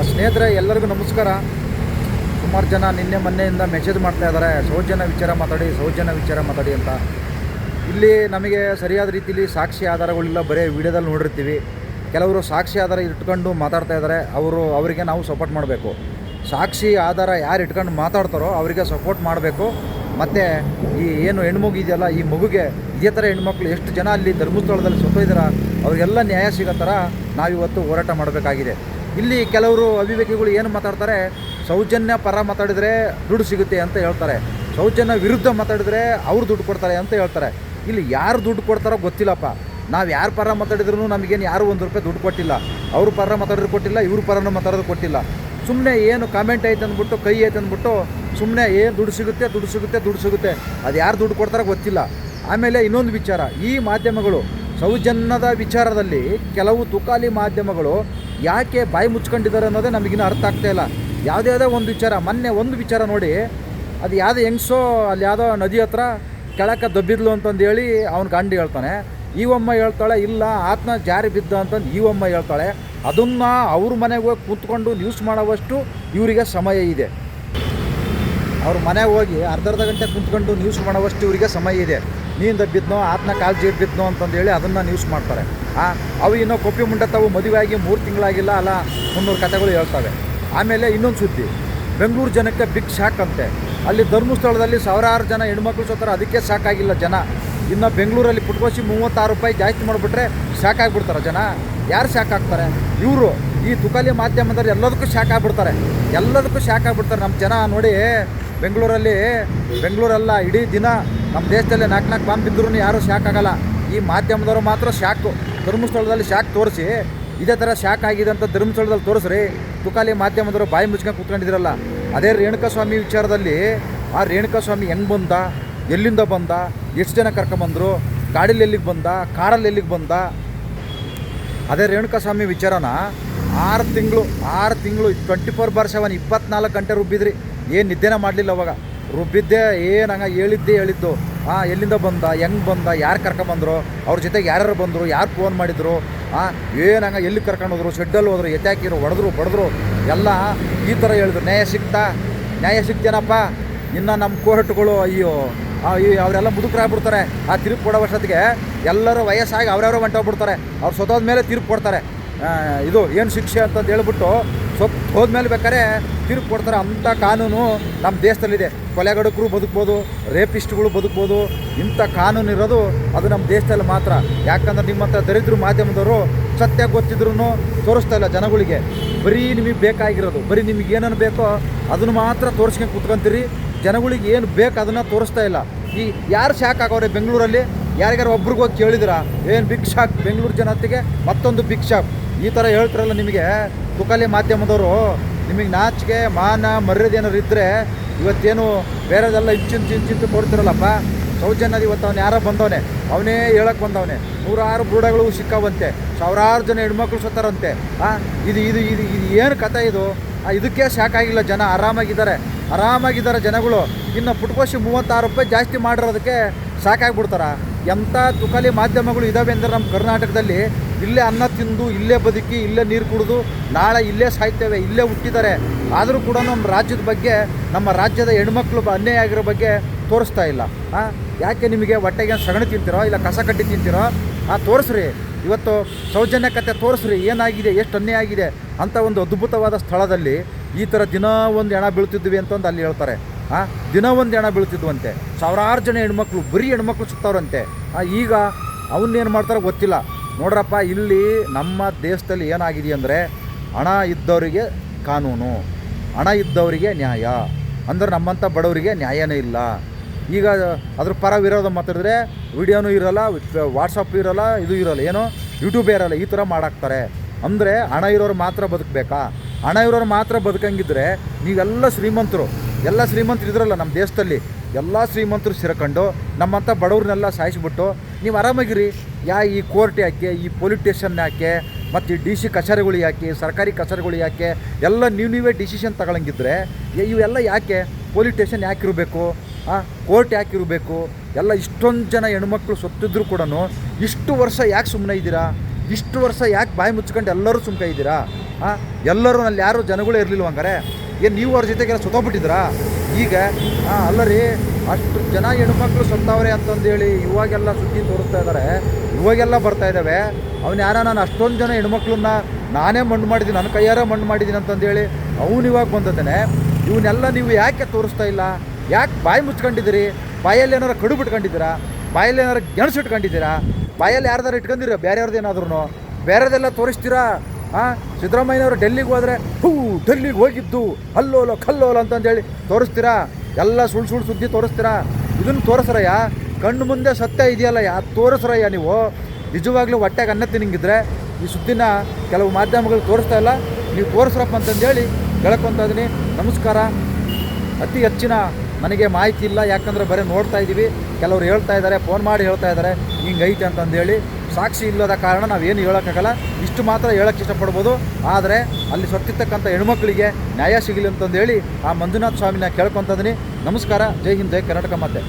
ಆ ಸ್ನೇಹಿತರೆ, ಎಲ್ಲರಿಗೂ ನಮಸ್ಕಾರ. ಸುಮಾರು ಜನ ನಿನ್ನೆ ಮೊನ್ನೆಯಿಂದ ಮೆಸೇಜ್ ಮಾಡ್ತಾ ಇದ್ದಾರೆ. ಸೌಜನ್ಯ ವಿಚಾರ ಮಾತಾಡಿ, ಸೌಜನ್ಯ ವಿಚಾರ ಮಾತಾಡಿ ಅಂತ. ಇಲ್ಲಿ ನಮಗೆ ಸರಿಯಾದ ರೀತಿಯಲ್ಲಿ ಸಾಕ್ಷಿ ಆಧಾರಗಳಿಲ್ಲ. ಬರೀ ವಿಡಿಯೋದಲ್ಲಿ ನೋಡಿರ್ತೀವಿ. ಕೆಲವರು ಸಾಕ್ಷಿ ಆಧಾರ ಇಟ್ಕೊಂಡು ಮಾತಾಡ್ತಾ ಇದ್ದಾರೆ. ಅವರು, ಅವರಿಗೆ ನಾವು ಸಪೋರ್ಟ್ ಮಾಡಬೇಕು. ಸಾಕ್ಷಿ ಆಧಾರ ಯಾರು ಇಟ್ಕೊಂಡು ಮಾತಾಡ್ತಾರೋ ಅವರಿಗೆ ಸಪೋರ್ಟ್ ಮಾಡಬೇಕು. ಮತ್ತು ಈ ಏನು ಹೆಣ್ಮಗು ಇದೆಯಲ್ಲ, ಈ ಮಗುಗೆ ಇದೇ ಥರ ಹೆಣ್ಮಕ್ಳು ಎಷ್ಟು ಜನ ಅಲ್ಲಿ ಧರ್ಮಸ್ಥಳದಲ್ಲಿ ಸತ್ತೋಯ್ದಾರ, ಅವರಿಗೆಲ್ಲ ನ್ಯಾಯ ಸಿಗೋ ಥರ ನಾವಿವತ್ತು ಹೋರಾಟ ಮಾಡಬೇಕಾಗಿದೆ. ಇಲ್ಲಿ ಕೆಲವರು ಅಭಿವ್ಯಕ್ತಿಗಳು ಏನು ಮಾತಾಡ್ತಾರೆ, ಸೌಜನ್ಯ ಪರ ಮಾತಾಡಿದರೆ ದುಡ್ಡು ಸಿಗುತ್ತೆ ಅಂತ ಹೇಳ್ತಾರೆ. ಸೌಜನ್ಯ ವಿರುದ್ಧ ಮಾತಾಡಿದರೆ ಅವ್ರು ದುಡ್ಡು ಕೊಡ್ತಾರೆ ಅಂತ ಹೇಳ್ತಾರೆ. ಇಲ್ಲಿ ಯಾರು ದುಡ್ಡು ಕೊಡ್ತಾರೋ ಗೊತ್ತಿಲ್ಲಪ್ಪ. ನಾವು ಯಾರು ಪರ ಮಾತಾಡಿದ್ರು ನಮಗೇನು ಯಾರು ಒಂದು ರೂಪಾಯಿ ದುಡ್ಡು ಕೊಟ್ಟಿಲ್ಲ. ಅವರು ಪರ ಮಾತಾಡಿದ್ರು ಕೊಟ್ಟಿಲ್ಲ, ಇವರು ಪರನೂ ಮಾತಾಡೋದು ಕೊಟ್ಟಿಲ್ಲ. ಸುಮ್ಮನೆ ಏನು ಕಾಮೆಂಟ್ ಐತೆ ಅಂದ್ಬಿಟ್ಟು, ಕೈ ಆಯ್ತು ಅಂದ್ಬಿಟ್ಟು ಸುಮ್ಮನೆ ಏನು ದುಡ್ಡು ಸಿಗುತ್ತೆ ದುಡ್ಡು ಸಿಗುತ್ತೆ ದುಡ್ಡು ಸಿಗುತ್ತೆ. ಅದು ಯಾರು ದುಡ್ಡು ಕೊಡ್ತಾರೋ ಗೊತ್ತಿಲ್ಲ. ಆಮೇಲೆ ಇನ್ನೊಂದು ವಿಚಾರ. ಈ ಮಾಧ್ಯಮಗಳು ಸೌಜನ್ಯದ ವಿಚಾರದಲ್ಲಿ ಕೆಲವು ತುಕಾಲಿ ಮಾಧ್ಯಮಗಳು ಯಾಕೆ ಬಾಯಿ ಮುಚ್ಕೊಂಡಿದ್ದಾರೆ ಅನ್ನೋದೇ ನಮಗಿನ್ನೂ ಅರ್ಥ ಆಗ್ತಾ ಇಲ್ಲ. ಯಾವುದೇ ಯಾವುದೇ ಒಂದು ವಿಚಾರ, ಮೊನ್ನೆ ಒಂದು ವಿಚಾರ ನೋಡಿ, ಅದು ಯಾವುದೋ ಹೆಂಗ್ಸೋ, ಅಲ್ಲಿ ಯಾವುದೋ ನದಿ ಹತ್ರ ಕೆಳಕ್ಕೆ ದಬ್ಬಿದ್ಲು ಅಂತಂದು ಹೇಳಿ ಅವ್ನ ಗಂಡು ಹೇಳ್ತಾನೆ. ಈವಮ್ಮ ಹೇಳ್ತಾಳೆ, ಇಲ್ಲ, ಆತ್ಮ ಜಾರಿ ಬಿದ್ದ ಅಂತಂದು ಈವಮ್ಮ ಹೇಳ್ತಾಳೆ. ಅದನ್ನು ಅವ್ರ ಮನೆಗೆ ಹೋಗಿ ಕೂತ್ಕೊಂಡು ನ್ಯೂಸ್ ಮಾಡೋವಷ್ಟು ಇವರಿಗೆ ಸಮಯ ಇದೆ. ಅವ್ರ ಮನೆಗೆ ಹೋಗಿ ಅರ್ಧರ್ಧ ಅರ್ಧ ಗಂಟೆ ಕೂತ್ಕೊಂಡು ನ್ಯೂಸ್ ಮಾಡೋವಷ್ಟು ಇವರಿಗೆ ಸಮಯ ಇದೆ. ನೀನು ಬಿದ್ದನೋ ಆತ್ನ ಕಾಲು ಜೀರ್ ಬಿದ್ನೋ ಅಂತಂದೇಳಿ ಅದನ್ನು ನ್ಯೂಸ್ ಮಾಡ್ತಾರೆ. ಆ, ಅವು ಇನ್ನೂ ಕೊಪ್ಪಿ ಮುಂಡ ತಾವು ಮದುವೆಯಾಗಿ ಮೂರು ತಿಂಗಳಾಗಿಲ್ಲ, ಅಲ್ಲ ಮುನ್ನೂರು ಕಥೆಗಳು ಹೇಳ್ತವೆ. ಆಮೇಲೆ ಇನ್ನೊಂದು ಸುದ್ದಿ. ಬೆಂಗಳೂರು ಜನಕ್ಕೆ ಬಿಗ್ ಶಾಕ್ ಅಂತೆ. ಅಲ್ಲಿ ಧರ್ಮಸ್ಥಳದಲ್ಲಿ ಸಾವಿರಾರು ಜನ ಹೆಣ್ಮಕ್ಳು ಸತ್ತಾರೆ ಅದಕ್ಕೆ ಸಾಕಾಗಿಲ್ಲ ಜನ. ಇನ್ನು ಬೆಂಗಳೂರಲ್ಲಿ ಪುಟ್ಕೋಸಿ ಮೂವತ್ತಾರು ರೂಪಾಯಿ ಜಾಸ್ತಿ ಮಾಡಿಬಿಟ್ರೆ ಆಗಿಬಿಡ್ತಾರೆ ಜನ. ಯಾರು ಶಾಕ್ ಆಗ್ತಾರೆ? ಇವರು. ಈ ತುಕಾಲಿ ಮಾಧ್ಯಮದಲ್ಲಿ ಎಲ್ಲದಕ್ಕೂ ಶಾಕ್ ಆಗ್ಬಿಡ್ತಾರೆ. ಎಲ್ಲದಕ್ಕೂ ಶಾಕ್ ಆಗ್ಬಿಡ್ತಾರೆ ನಮ್ಮ ಜನ ನೋಡಿ. ಬೆಂಗಳೂರಲ್ಲಿ, ಬೆಂಗಳೂರಲ್ಲ, ಇಡೀ ದಿನ ನಮ್ಮ ದೇಶದಲ್ಲಿ ನಾಲ್ಕು ನಾಲ್ಕು ಬಾಂಬ್ ಬಿದ್ದರೂ ಯಾರು ಶಾಕ್ ಆಗಲ್ಲ. ಈ ಮಾಧ್ಯಮದವರು ಮಾತ್ರ ಶಾಕು. ಧರ್ಮಸ್ಥಳದಲ್ಲಿ ಶಾಕ್ ತೋರಿಸಿ, ಇದೇ ಥರ ಶಾಕ್ ಆಗಿದೆ ಅಂತ ಧರ್ಮಸ್ಥಳದಲ್ಲಿ ತೋರಿಸ್ರಿ. ತುಕಾಲಿ ಮಾಧ್ಯಮದವರು ಬಾಯಿ ಮುಚ್ಕೊಂಡು ಕೂತ್ಕೊಂಡಿದ್ದೀರಲ್ಲ ಅದೇ ರೇಣುಕಾಸ್ವಾಮಿ ವಿಚಾರದಲ್ಲಿ, ಆ ರೇಣುಕಾಸ್ವಾಮಿ ಹೆಂಗೆ ಬಂದ? ಎಲ್ಲಿಂದ ಬಂದ? ಎಷ್ಟು ಜನ ಕರ್ಕೊಂಬಂದರು? ಗಾಡೀಲಿ ಎಲ್ಲಿಗೆ ಬಂದ? ಕಾರಲ್ಲಿ ಎಲ್ಲಿಗೆ ಬಂದ? ಅದೇ ರೇಣುಕಾಸ್ವಾಮಿ ವಿಚಾರನ ಆರು ತಿಂಗಳು ಆರು ತಿಂಗಳು, ಟ್ವೆಂಟಿ ಫೋರ್ ಬಾರ್ ಸೆವೆನ್ ಇಪ್ಪತ್ನಾಲ್ಕು ಗಂಟೆ ರುಬ್ಬಿದ್ರಿ. ಏನು ನಿದ್ದೆನೇ ಮಾಡಲಿಲ್ಲ ಅವಾಗ. ರುಬ್ಬಿದ್ದೆ ಏನು ಹಂಗೆ ಹೇಳಿದ್ದೆ ಹೇಳಿದ್ದು. ಹಾಂ ಎಲ್ಲಿಂದ ಬಂದ, ಹೆಂಗೆ ಬಂದ, ಯಾರು ಕರ್ಕೊಂಬಂದ್ರು, ಅವ್ರ ಜೊತೆಗೆ ಯಾರ್ಯಾರು ಬಂದರು, ಯಾರು ಫೋನ್ ಮಾಡಿದರು ಹಾಂ ಏನಂಗ ಎಲ್ಲಿ ಕರ್ಕೊಂಡು ಹೋದ್ರು ಶೆಡ್ಡಲ್ಲಿ ಹೋದ್ರು ಎತ್ತಾಕಿರು ಹೊಡೆದ್ರು, ಬಡಿದ್ರು, ಎಲ್ಲ ಈ ಥರ ಹೇಳಿದ್ರು. ನ್ಯಾಯ ಸಿಗ್ತಾ? ನ್ಯಾಯ ಸಿಗ್ತೇನಪ್ಪ? ಇನ್ನು ನಮ್ಮ ಕೋರ್ಟ್ಗಳು, ಅಯ್ಯೋ ಅಯ್ಯೋ ಅವರೆಲ್ಲ ಮುದುಕರಾಗ್ಬಿಡ್ತಾರೆ ಆ ತೀರ್ಪು ಕೊಡೋ ವರ್ಷತ್ತಿಗೆ ಎಲ್ಲರೂ ವಯಸ್ಸಾಗಿ ಅವ್ರವ್ರ ಹೊಂಟೋಗ್ಬಿಡ್ತಾರೆ. ಅವ್ರು ಸೊತೋದ ಮೇಲೆ ತೀರ್ಪು ಕೊಡ್ತಾರೆ. ಇದು ಏನು ಶಿಕ್ಷೆ ಅಂತಂದು ಹೇಳ್ಬಿಟ್ಟು ಸೊತ್ತು ಹೋದ್ಮೇಲೆ ಬೇಕಾದ್ರೆ ತೀರ್ಪು ಕೊಡ್ತಾರೆ ಅಂಥ ಕಾನೂನು ನಮ್ಮ ದೇಶದಲ್ಲಿದೆ. ಕೊಲೆಗಡಕರು ಬದುಕ್ಬೋದು, ರೇಪಿಸ್ಟ್ಗಳು ಬದುಕ್ಬೋದು, ಇಂಥ ಕಾನೂನು ಇರೋದು ಅದು ನಮ್ಮ ದೇಶದಲ್ಲಿ ಮಾತ್ರ. ಯಾಕಂದ್ರೆ ನಿಮ್ಮಂಥ ದರಿದ್ರ ಮಾಧ್ಯಮದವರು ಸತ್ಯ ಗೊತ್ತಿದ್ರು ತೋರಿಸ್ತಾ ಇಲ್ಲ ಜನಗಳಿಗೆ. ಬರೀ ನಿಮಗೆ ಬೇಕಾಗಿರೋದು, ಬರೀ ನಿಮಗೆ ಏನೇನು ಬೇಕೋ ಅದನ್ನು ಮಾತ್ರ ತೋರಿಸ್ಕೊಂಡು ಕೂತ್ಕೊಂತೀರಿ. ಜನಗಳಿಗೆ ಏನು ಬೇಕು ಅದನ್ನು ತೋರಿಸ್ತಾ ಇಲ್ಲ. ಈ ಯಾರು ಶಾಕ್ ಆಗೋರೆ ಬೆಂಗಳೂರಲ್ಲಿ? ಯಾರಿಗಾರು ಒಬ್ರಿಗೆ ಹೋಗಿ ಕೇಳಿದಿರಾ? ಏನು ಬಿಗ್ ಶಾಕ್ ಬೆಂಗಳೂರು ಜನತೆಗೆ ಮತ್ತೊಂದು ಬಿಗ್ ಶಾಕ್ ಈ ಥರ ಹೇಳ್ತಾರಲ್ಲ ನಿಮಗೆ. ತುಕಾಲಿ ಮಾಧ್ಯಮದವರು ನಿಮಗೆ ನಾಚಿಕೆ, ಮಾನ, ಮರ್ಯಾದೆ ಏನಾರು ಇದ್ದರೆ ಇವತ್ತೇನು ಬೇರೆದೆಲ್ಲ ಇಂಚಿಂಚು ಇಂಚಿಂಚು ಕೊಡ್ತಿರಲ್ಲಪ್ಪ? ಸೌಜನ್ಯದ ಇವತ್ತು ಅವ್ನು ಯಾರೋ ಬಂದವನೆ. ಅವನೇ ಹೇಳಕ್ಕೆ ಬಂದವನೆ. ನೂರಾರು ಬುಡಗಳು ಸಿಕ್ಕಾವಂತೆ. ಸಾವಿರಾರು ಜನ ಹೆಣ್ಮಕ್ಳು ಸತ್ತಾರಂತೆ. ಹಾಂ ಇದು ಇದು ಇದು ಇದು ಏನು ಕಥೆ ಇದು? ಇದಕ್ಕೆ ಸಾಕಾಗಿಲ್ಲ ಜನ. ಆರಾಮಾಗಿದ್ದಾರೆ. ಆರಾಮಾಗಿದ್ದಾರೆ ಜನಗಳು. ಇನ್ನು ಪುಟ್ಕೋಶಿ ಮೂವತ್ತಾರು ರೂಪಾಯಿ ಜಾಸ್ತಿ ಮಾಡಿರೋದಕ್ಕೆ ಸಾಕಾಗ್ಬಿಡ್ತಾರ? ಎಂಥ ತುಕಾಲಿ ಮಾಧ್ಯಮಗಳು ಇದ್ದಾವೆ ಅಂದರೆ ನಮ್ಮ ಕರ್ನಾಟಕದಲ್ಲಿ ಇಲ್ಲೇ ಅನ್ನ ತಿಂದು, ಇಲ್ಲೇ ಬದುಕಿ, ಇಲ್ಲೇ ನೀರು ಕುಡಿದು, ನಾಳೆ ಇಲ್ಲೇ ಸಾಯ್ತೇವೆ, ಇಲ್ಲೇ ಹುಟ್ಟಿದ್ದಾರೆ. ಆದರೂ ಕೂಡ ನಮ್ಮ ರಾಜ್ಯದ ಬಗ್ಗೆ, ನಮ್ಮ ರಾಜ್ಯದ ಹೆಣ್ಮಕ್ಳು ಅನ್ಯಾಯ ಆಗಿರೋ ಬಗ್ಗೆ ತೋರಿಸ್ತಾ ಇಲ್ಲ. ಹಾಂ ಯಾಕೆ ನಿಮಗೆ ಹೊಟ್ಟೆಗೆ ಸಗಣಿ ತಿಂತೀರೋ, ಇಲ್ಲ ಕಸ ಕಟ್ಟಿ ತಿಂತೀರೋ? ಆ, ತೋರಿಸ್ರಿ. ಇವತ್ತು ಸೌಜನ್ಯ ಕತೆ ತೋರಿಸ್ರಿ. ಏನಾಗಿದೆ, ಎಷ್ಟು ಅನ್ಯಾಯ ಆಗಿದೆ ಅಂತ ಒಂದು ಅದ್ಭುತವಾದ ಸ್ಥಳದಲ್ಲಿ ಈ ಥರ ದಿನ ಒಂದು ಹೆಣ ಬೀಳ್ತಿದ್ವಿ ಅಂತಂದು ಅಲ್ಲಿ ಹೇಳ್ತಾರೆ. ಹಾಂ ದಿನ ಒಂದು ಹೆಣ ಬೀಳ್ತಿದ್ವಂತೆ. ಸಾವಿರಾರು ಜನ ಹೆಣ್ಮಕ್ಳು, ಬರೀ ಹೆಣ್ಮಕ್ಳು ಸುತ್ತವ್ರಂತೆ. ಈಗ ಅವನ್ನೇನು ಮಾಡ್ತಾರೋ ಗೊತ್ತಿಲ್ಲ. ನೋಡ್ರಪ್ಪ, ಇಲ್ಲಿ ನಮ್ಮ ದೇಶದಲ್ಲಿ ಏನಾಗಿದೆ ಅಂದರೆ ಹಣ ಇದ್ದವರಿಗೆ ಕಾನೂನು, ಹಣ ಇದ್ದವರಿಗೆ ನ್ಯಾಯ, ಅಂದರೆ ನಮ್ಮಂಥ ಬಡವರಿಗೆ ನ್ಯಾಯನೇ ಇಲ್ಲ. ಈಗ ಅದ್ರ ಪರ ವಿರೋಧ ಮಾತಾಡಿದ್ರೆ ವಿಡಿಯೋನೂ ಇರಲ್ಲ ವಾಟ್ಸಪ್ ಇರಲ್ಲ, ಇದು ಇರಲ್ಲ, ಏನೋ? ಯೂಟ್ಯೂಬೇ ಇರಲ್ಲ, ಈ ಥರ ಮಾಡಾಕ್ತಾರೆ. ಅಂದರೆ ಹಣ ಇರೋರು ಮಾತ್ರ ಬದುಕಬೇಕಾ? ಹಣ ಇರೋರು ಮಾತ್ರ ಬದುಕಂಗಿದ್ರೆ ನೀವೆಲ್ಲ ಶ್ರೀಮಂತರು, ಎಲ್ಲ ಶ್ರೀಮಂತರು ಇದ್ರಲ್ಲ ನಮ್ಮ ದೇಶದಲ್ಲಿ, ಎಲ್ಲ ಶ್ರೀಮಂತರು ಸೇರ್ಕೊಂಡು ನಮ್ಮಂಥ ಬಡವ್ರನ್ನೆಲ್ಲ ಸಾಯಿಸ್ಬಿಟ್ಟು ನೀವು ಆರಾಮಾಗಿರಿ. ಯಾ ಈ ಕೋರ್ಟ್ ಯಾಕೆ, ಈ ಪೊಲೀಸ್ ಸ್ಟೇಷನ್ ಯಾಕೆ, ಮತ್ತು ಈ ಡಿ ಸಿ ಕಚೇರಿಗಳು ಯಾಕೆ, ಸರ್ಕಾರಿ ಕಚೇರಿಗಳು ಯಾಕೆ, ಎಲ್ಲ ನೀವು ನೀವೇ ಡಿಸಿಷನ್ ತಗೊಳಂಗಿದ್ರೆ ಇವೆಲ್ಲ ಯಾಕೆ? ಪೊಲೀಸ್ ಸ್ಟೇಷನ್ ಯಾಕೆ ಇರಬೇಕು? ಕೋರ್ಟ್ ಯಾಕೆ ಇರಬೇಕು? ಎಲ್ಲ ಇಷ್ಟೊಂದು ಜನ ಹೆಣ್ಮಕ್ಳು ಸತ್ತಿದ್ರು ಕೂಡ ಇಷ್ಟು ವರ್ಷ ಯಾಕೆ ಸುಮ್ಮನೆ ಇದ್ದೀರಾ? ಇಷ್ಟು ವರ್ಷ ಯಾಕೆ ಬಾಯಿ ಮುಚ್ಕೊಂಡು ಎಲ್ಲರೂ ಸುಮ್ಕ ಇದ್ದೀರಾ? ಎಲ್ಲರೂ ಅಲ್ಲಿ ಯಾರು ಜನಗಳೇ ಇರಲಿಲ್ಲ ಹಂಗಾರೆ? ಏನು ನೀವು ಅವ್ರ ಜೊತೆಗೆಲ್ಲ ಸುತ್ತೋಗ್ಬಿಟ್ಟಿದ್ದೀರಾ? ಈಗ ಹಾಂ ಅಲ್ಲ ರೀ ಅಷ್ಟು ಜನ ಹೆಣ್ಮಕ್ಳು ಸತ್ತವ್ರೆ ಅಂತಂದೇಳಿ ಇವಾಗೆಲ್ಲ ಸುದ್ದಿ ತೋರಿಸ್ತಾ ಇದ್ದಾರೆ ಇವಾಗೆಲ್ಲ ಬರ್ತಾ ಇದ್ದಾವೆ ಅವ್ನು ಯಾರ ನಾನು ಅಷ್ಟೊಂದು ಜನ ಹೆಣ್ಮಕ್ಳನ್ನ ನಾನೇ ಮಣ್ಣು ಮಾಡಿದ್ದೀನಿ, ನನ್ನ ಕೈಯಾರ ಮಣ್ಣು ಮಾಡಿದ್ದೀನಿ ಅಂತಂದೇಳಿ ಅವನು ಇವಾಗ ಬಂದದ್ದೇನೆ ಇವನ್ನೆಲ್ಲ ನೀವು ಯಾಕೆ ತೋರಿಸ್ತಾ ಇಲ್ಲ? ಯಾಕೆ ಬಾಯಿ ಮುಚ್ಕೊಂಡಿದ್ದೀರಿ? ಬಾಯಲ್ಲಿ ಏನಾರು ಕಡು ಬಿಟ್ಕೊಂಡಿದ್ದೀರಾ? ಬಾಯಲ್ಲಿ ಏನಾರು ಗೆಣಸು ಇಟ್ಕೊಂಡಿದ್ದೀರಾ? ಬಾಯಲ್ಲಿ ಯಾರ್ದಾರು ಇಟ್ಕೊಂಡಿರ? ಬೇರೆಯವ್ರದ್ದು ಏನಾದ್ರೂ ಬೇರೆದೆಲ್ಲ ತೋರಿಸ್ತೀರಾ? ಹಾಂ ಸಿದ್ದರಾಮಯ್ಯನವರು ಡೆಲ್ಲಿಗೆ ಹೋದರೆ, ಹೂ, ಡೆಲ್ಲಿಗೆ ಹೋಗಿದ್ದು ಅಲ್ಲೋಲೋ ಕಲ್ಲೋಲೋ ಅಂತಂದೇಳಿ ತೋರಿಸ್ತೀರಾ? ಎಲ್ಲ ಸುಳ್ಳು ಸುಳ್ಳು ಸುದ್ದಿ ತೋರಿಸ್ತೀರಾ? ಇದನ್ನು ತೋರಿಸ್ರಯ್ಯ? ಕಣ್ಣು ಮುಂದೆ ಸತ್ಯ ಇದೆಯಲ್ಲ ಯಾ, ತೋರಿಸ್ರಯ್ಯ ನೀವು? ನಿಜವಾಗ್ಲೂ ಹೊಟ್ಟೆಗೆ ಅನ್ನ ಈ ಸುದ್ದಿನ ಕೆಲವು ಮಾಧ್ಯಮಗಳು ತೋರಿಸ್ತಾ ಇಲ್ಲ. ನೀವು ತೋರಿಸ್ರಪ್ಪ ಅಂತಂದೇಳಿ ಕೇಳ್ಕೊತಾ ಇದ್ದೀನಿ ನಮಸ್ಕಾರ. ಅತಿ ಹೆಚ್ಚಿನ ನನಗೆ ಮಾಹಿತಿ ಇಲ್ಲ. ಯಾಕಂದರೆ ಬರೀ ನೋಡ್ತಾ ಇದ್ದೀವಿ ಕೆಲವರು ಹೇಳ್ತಾ ಇದ್ದಾರೆ, ಫೋನ್ ಮಾಡಿ ಹೇಳ್ತಾ ಇದ್ದಾರೆ. ಹಿಂಗೈತೆ ಅಂತಂದೇಳಿ ಸಾಕ್ಷಿ ಇಲ್ಲದ ಕಾರಣ ನಾವೇನು ಹೇಳೋಕ್ಕಾಗಲ್ಲ. ಇಷ್ಟು ಮಾತ್ರ ಹೇಳೋಕ್ಕೆ ಇಷ್ಟಪಡ್ಬೋದು. ಆದರೆ ಅಲ್ಲಿ ಸತ್ತಿರ್ತಕ್ಕಂಥ ಹೆಣ್ಮಕ್ಳಿಗೆ ನ್ಯಾಯ ಸಿಗಲಿ ಅಂತಂದೇಳಿ ಆ ಮಂಜುನಾಥ ಸ್ವಾಮಿನ ಕೇಳ್ಕೊತಿದ್ದೀನಿ ನಮಸ್ಕಾರ. ಜೈ ಹಿಂದ್, ಜೈ ಕರ್ನಾಟಕ ಮತ್ತೆ